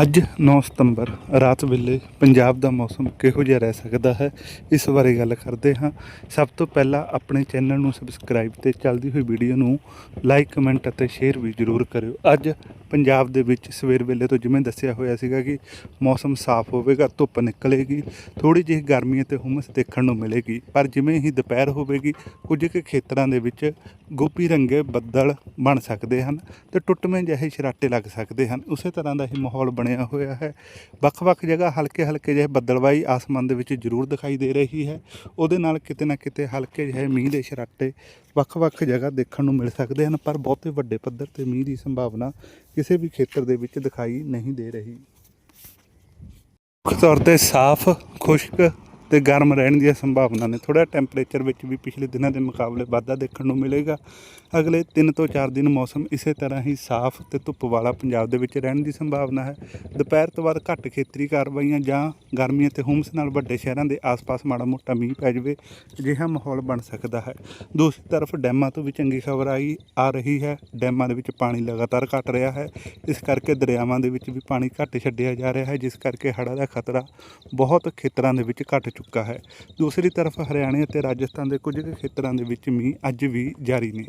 ਅੱਜ 9 ਸਤੰਬਰ, ਰਾਤ ਵੇਲੇ ਪੰਜਾਬ ਦਾ ਮੌਸਮ ਕਿਹੋ ਜਿਹਾ ਰਹਿ ਸਕਦਾ ਹੈ, ਇਸ ਬਾਰੇ ਗੱਲ ਕਰਦੇ ਹਾਂ। ਸਭ ਤੋਂ ਪਹਿਲਾਂ ਆਪਣੇ ਚੈਨਲ ਨੂੰ ਸਬਸਕ੍ਰਾਈਬ ਤੇ ਚੱਲਦੀ ਹੋਈ ਵੀਡੀਓ ਨੂੰ ਲਾਈਕ ਕਮੈਂਟ ਅਤੇ ਸ਼ੇਅਰ ਵੀ ਜ਼ਰੂਰ ਕਰਿਓ। ਅੱਜ ਪੰਜਾਬ ਦੇ ਵਿੱਚ ਸਵੇਰ ਵੇਲੇ ਤੋਂ ਜਿਵੇਂ ਦੱਸਿਆ ਹੋਇਆ ਸੀਗਾ ਕਿ ਮੌਸਮ ਸਾਫ਼ ਹੋਵੇਗਾ, ਧੁੱਪ ਨਿਕਲੇਗੀ ਥੋੜੀ ਜਿਹੀ ਗਰਮੀ ਅਤੇ ਹੁਮਸ ਦੇਖਣ ਨੂੰ ਮਿਲੇਗੀ, ਪਰ ਜਿਵੇਂ ਹੀ ਦੁਪਹਿਰ ਹੋਵੇਗੀ, ਕੁਝ ਕੁ ਖੇਤਰਾਂ ਦੇ ਵਿੱਚ ਗੋਪੀ ਰੰਗੇ ਬੱਦਲ ਬਣ ਸਕਦੇ ਹਨ ਤੇ ਟੁੱਟਵੇਂ ਜਿਹੇ ਛਰਾਟੇ ਲੱਗ ਸਕਦੇ ਹਨ। ਉਸੇ ਤਰ੍ਹਾਂ ਦਾ ਹੀ ਮਾਹੌਲ ਬਣਿਆ ਹੋਇਆ ਹੈ। ਵੱਖ-ਵੱਖ ਜਗ੍ਹਾ ਹਲਕੇ ਹਲਕੇ ਜਿਹੇ ਬੱਦਲਵਾਈ ਆਸਮਾਨ ਦੇ ਵਿੱਚ ਜ਼ਰੂਰ ਦਿਖਾਈ ਦੇ ਰਹੀ ਹੈ। ਉਹਦੇ ਨਾਲ ਕਿਤੇ ਨਾ ਕਿਤੇ ਹਲਕੇ ਜਿਹੇ ਮੀਂਹ ਦੇ ਛਰਾਟੇ ਵੱਖ-ਵੱਖ ਜਗ੍ਹਾ ਦੇਖਣ ਨੂੰ ਮਿਲ ਸਕਦੇ ਹਨ, ਪਰ ਬਹੁਤੇ ਵੱਡੇ ਪੱਧਰ ਤੇ ਮੀਂਹ ਦੀ ਸੰਭਾਵਨਾ ਕਿਸੇ ਵੀ ਖੇਤਰ ਦੇ ਵਿੱਚ ਦਿਖਾਈ ਨਹੀਂ ਦੇ ਰਹੀ। ਮੁੱਖ ਤੌਰ ਤੇ ਸਾਫ਼ ਖੁਸ਼ਕ ਤੇ ਗਰਮ ਰਹਿਣ ਦੀਆਂ ਸੰਭਾਵਨਾ ਨੇ। ਥੋੜਾ ਟੈਂਪਰੇਚਰ ਵਿੱਚ ਵੀ ਪਿਛਲੇ ਦਿਨਾਂ ਦੇ ਮੁਕਾਬਲੇ ਵਾਧਾ ਦੇਖਣ ਨੂੰ ਮਿਲੇਗਾ। ਅਗਲੇ 3 ਤੋਂ 4 ਦਿਨ ਮੌਸਮ ਇਸੇ ਤਰ੍ਹਾਂ ਹੀ ਸਾਫ਼ ਤੇ ਧੁੱਪ ਵਾਲਾ ਪੰਜਾਬ ਦੇ ਵਿੱਚ ਰਹਿਣ ਦੀ ਸੰਭਾਵਨਾ ਹੈ। ਦੁਪਹਿਰ ਤੋਂ ਬਾਅਦ ਘੱਟ ਖੇਤਰੀ ਕਾਰਵਾਈਆਂ ਜਾਂ ਗਰਮੀ ਅਤੇ ਹੁਮਸ ਨਾਲ ਵੱਡੇ ਸ਼ਹਿਰਾਂ ਦੇ ਆਸ-ਪਾਸ ਮਾੜਾ ਮੋਟਾ ਮੀਂਹ ਪੈ ਜਾਵੇ, ਅਜਿਹਾ ਮਾਹੌਲ ਬਣ ਸਕਦਾ ਹੈ। ਦੂਸਰੀ ਤਰਫ ਡੈਮਾਂ ਤੋਂ ਵੀ ਚੰਗੀ ਖਬਰ ਆਈ, ਆ ਰਹੀ ਹੈ। ਡੈਮਾਂ ਦੇ ਵਿੱਚ ਪਾਣੀ ਲਗਾਤਾਰ ਘਟ ਰਿਹਾ ਹੈ। ਇਸ ਕਰਕੇ ਦਰਿਆਵਾਂ ਦੇ ਵਿੱਚ ਵੀ ਪਾਣੀ ਘੱਟ ਛੱਡਿਆ ਜਾ ਰਿਹਾ ਹੈ, ਜਿਸ ਕਰਕੇ ਹੜ੍ਹਾਂ ਦਾ ਖਤਰਾ ਬਹੁਤ ਖੇਤਰਾਂ ਦੇ ਵਿੱਚ ਘਟ ਚੁੱਕਾ ਚੁੱਕਾ ਹੈ। ਦੂਸਰੀ ਤਰਫ ਹਰਿਆਣੇ ਅਤੇ ਰਾਜਸਥਾਨ ਦੇ ਕੁਝ ਕੁ ਖੇਤਰਾਂ ਦੇ ਵਿੱਚ ਮੀਂਹ ਅੱਜ ਵੀ ਜਾਰੀ ਨੇ।